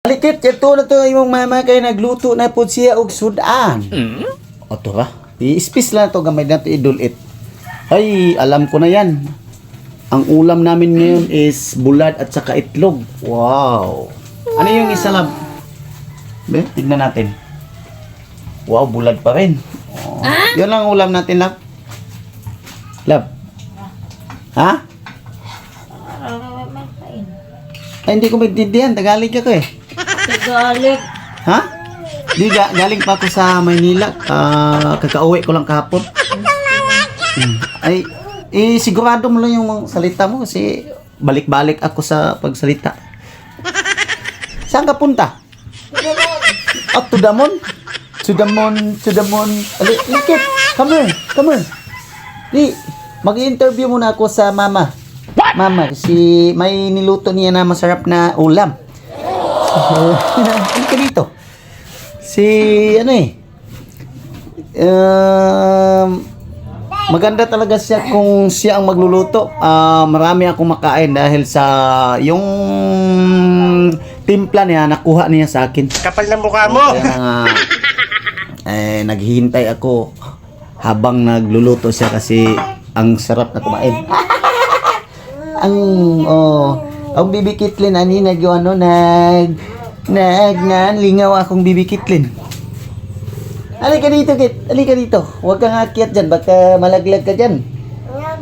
Alikit, ito na to yung mama kay nagluto na po siya og sudan. O to ba? I-space lang to gamay na to idulit. Ay, alam ko na yan. Ang ulam namin ngayon is bulad at saka itlog. Wow. Ano yung isa lab? Be, tignan natin. Wow, bulad pa rin. Oh. Yan lang ang ulam natin, lab. Lab. Ha? Ay, hindi ko maintindihan. Tagalog ako eh. Tagalog. Ha? Di ga, galing pa ako sa Maynila. Ah, kakauwi ko lang kahapon. Hmm. Ay, eh, sigurado mo lang yung salita mo kasi balik-balik ako sa pagsalita. Saan ka punta? At to Damon? To Damon, to Damon. Ali, likit. Come here, come here. Di, mag-interview muna ako sa mama. Mama, si may niluto niya na masarap na ulam. Ano ka dito? Si, ano eh, um, maganda talaga siya kung siya ang magluluto. Ah, marami akong makain dahil sa yung timpla niya, nakuha niya sa akin. Kapal ng mukha mo. Kaya nga, eh, naghihintay ako habang nagluluto siya kasi ang sarap na kumain. ang, oh, ang bibi kitlin, ani, nag, ano, nag, nag, lingaw akong bibi kitlin. Halika dito, Kit. Halika dito. Huwag kang akyat dyan. Baka malaglag ka dyan.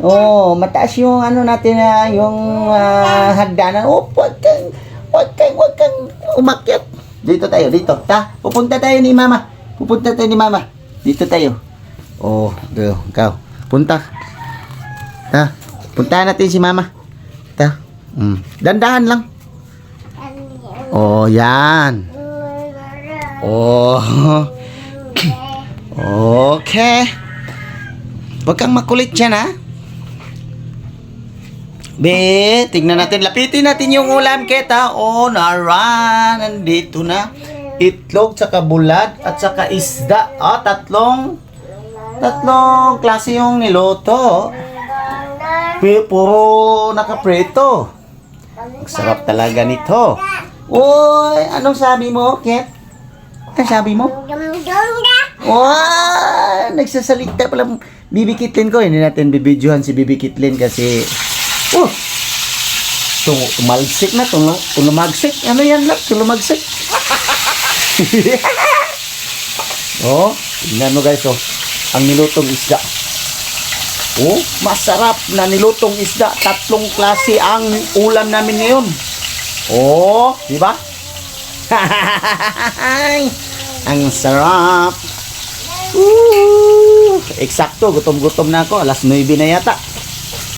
Oo, oh, mataas yung ano natin na yung ah, hagdanan. Oh, huwag kang, huwag kang, huwag kang umakyat. Dito tayo, dito. Ta, pupunta tayo ni Mama. Pupunta tayo ni Mama. Dito tayo. Oh, go, ikaw. Punta. Ta, puntahan natin si Mama. Mm. Dandahan lang. Oh, yan. Oh. Okay. Huwag kang makulit dyan, ha? Be, tignan natin. Lapitin natin yung ulam, Keta. Oh, nara. Nandito na. Itlog, tsaka bulad, at saka isda. Ah, tatlong, tatlong klase yung niloto. Pu- Puro nakapreto. Sarap talaga nito. Uy, anong sabi mo, Ket? Anong sabi mo? Wow! Nagsasalita pala Bibi Kitlin ko. Hindi natin bibidyohan si Bibi Kitlin kasi... Oh! Tum tumalsik na. Tum tulumagsik. Ano yan lang? Tulumagsik. oh, tingnan mo guys. Oh. Ang nilutong isda. Oh, masarap na nilutong isda. Tatlong klase ang ulam namin ngayon. Oh, di ba? ang sarap. Woo! Eksakto, gutom-gutom na ako. Alas 9 na yata.